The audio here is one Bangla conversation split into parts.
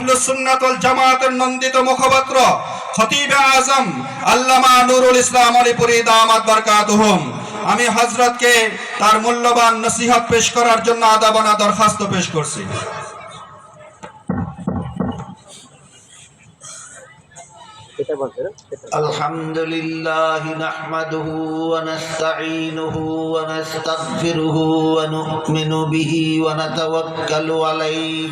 আহলুসুন্নাতুল জামাতের নন্দিত মুখপাত্র খতিবে আজম আল্লামা নুরুল ইসলাম আলীপুরি দামাত বরকাতুহুম আমি হযরতকে তার মূল্যবান নসিহত পেশ করার জন্য আদাবানা দরখাস্ত পেশ করছি الحمد لله نحمده ونستعينه ونستغفره ونؤمن به ونتوكل عليه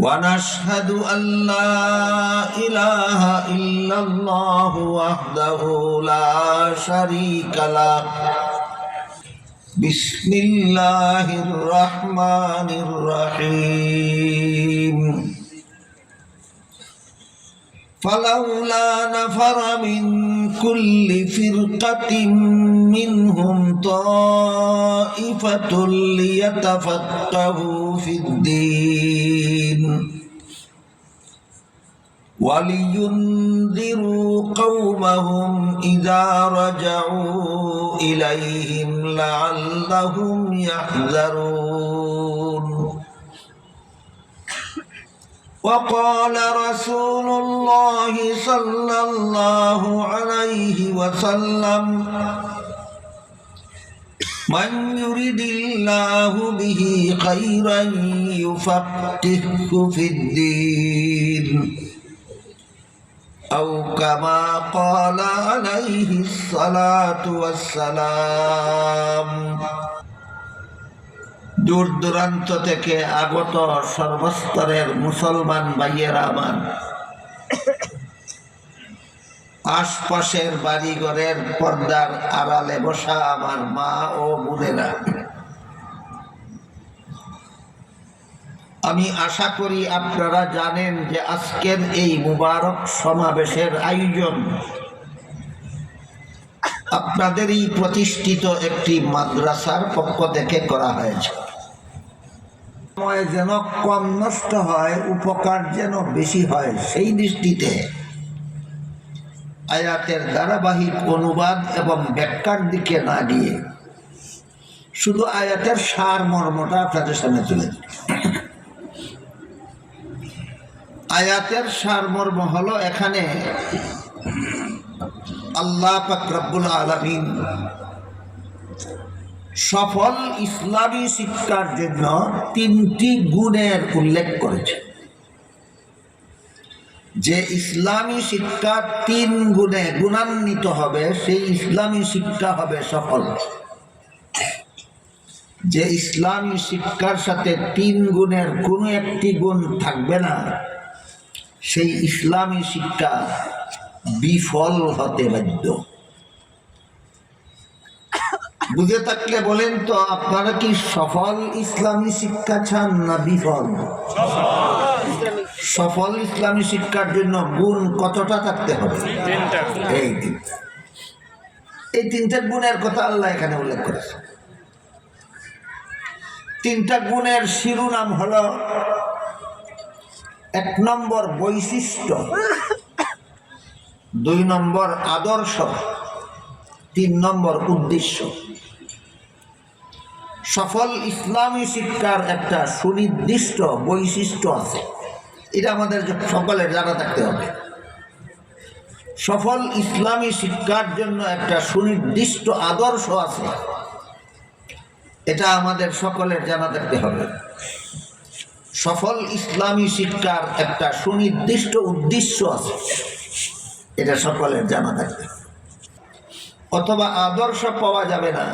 ونشهد أن لا إله إلا الله وحده لا شريك له بسم الله الرحمن الرحيم فلولا نفر من كل فرقة منهم طائفة ليتفقهوا في الدين ولينذروا قومهم إذا رجعوا إليهم لعلهم يحذرون وقال رسول الله صلى الله عليه وسلم من يرد الله به خيرا يفقهه في الدين أو كما قال عليه الصلاة والسلام. দূর দূরান্ত থেকে আগত সর্বস্তরের মুসলমান ভাইয়েরা আমার। আশপাশের বাড়িঘরের পর্দার আড়ালে বসা আমার মা ও বোনেরা। আমি আশা করি আপনারা জানেন যে আজকের এই মুবারক সমাবেশের আয়োজন আপনাদেরই প্রতিষ্ঠিত একটি মাদ্রাসার পক্ষ থেকে করা হয়েছে। সময় যেন কম নষ্ট হয়, উপকার যেন বেশি হয়, সেই দৃষ্টিতে আয়াতের ধারাবাহিক অনুবাদ এবং ব্যাখ্যার দিকে না গিয়ে শুধু আয়াতের সার মর্মটা আপনাদের সামনে দিই আয়াতের সার মর্ম হলো এখানে আল্লাহ পাক আলমিন সফল ইসলামী শিক্ষার জন্য তিনটি গুণের উল্লেখ করেছে। যে ইসলামী শিক্ষা তিন গুণে গুণান্বিত হবে, সেই ইসলামী শিক্ষা হবে সফল। যে ইসলামী শিক্ষার সাথে তিন গুণের কোনো একটি গুণ থাকবে না, সেই ইসলামী শিক্ষা বিফল হতে বাধ্য। বুঝে থাকলে বলেন তো, আপনারা কি সফল ইসলামী শিক্ষা চান না বিফল? সফল ইসলামী শিক্ষার জন্য গুণ কতটা থাকতে হবে? এই তিনটা। এই তিনটা গুণের কথা আল্লাহ এখানে উল্লেখ করেছে তিনটা গুণের শিরোনাম হল এক নম্বর বৈশিষ্ট্য, দুই নম্বর আদর্শ। তিন নম্বর উদ্দেশ্য। সফল ইসলামী শিক্ষার একটা সুনির্দিষ্ট বৈশিষ্ট্য আছে। এটা আমাদের সকলের জানা থাকতে হবে। সফল ইসলামী শিক্ষার জন্য একটা সুনির্দিষ্ট আদর্শ আছে। এটা আমাদের সকলের জানা থাকতে হবে। সফল ইসলামী শিক্ষার একটা সুনির্দিষ্ট উদ্দেশ্য আছে। এটা সকলের জানা থাকবে। অথবা আদর্শ পাওয়া যাবে না,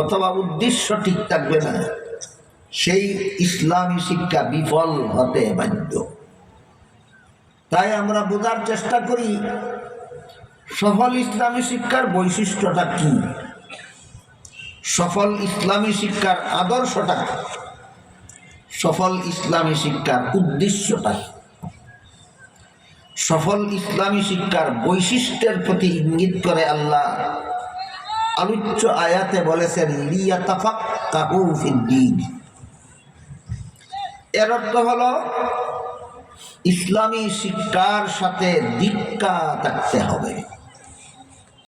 অথবা উদ্দেশ্য ঠিক থাকবে না, সেই ইসলামী শিক্ষা বিফল হতে বাধ্য। তাই আমরা বোঝার চেষ্টা করি, সফল ইসলামী শিক্ষার বৈশিষ্ট্যটা কি? সফল ইসলামী শিক্ষার আদর্শটা সফল ইসলামী শিক্ষার উদ্দেশ্যটা? সফল ইসলামী শিক্ষার বৈশিষ্ট্যের প্রতি ইঙ্গিত করে আল্লাহ। আলোচ্য আয়াতে বলেছেন এর অর্থ হল, ইসলামী শিক্ষার সাথে দীক্ষা থাকতে হবে।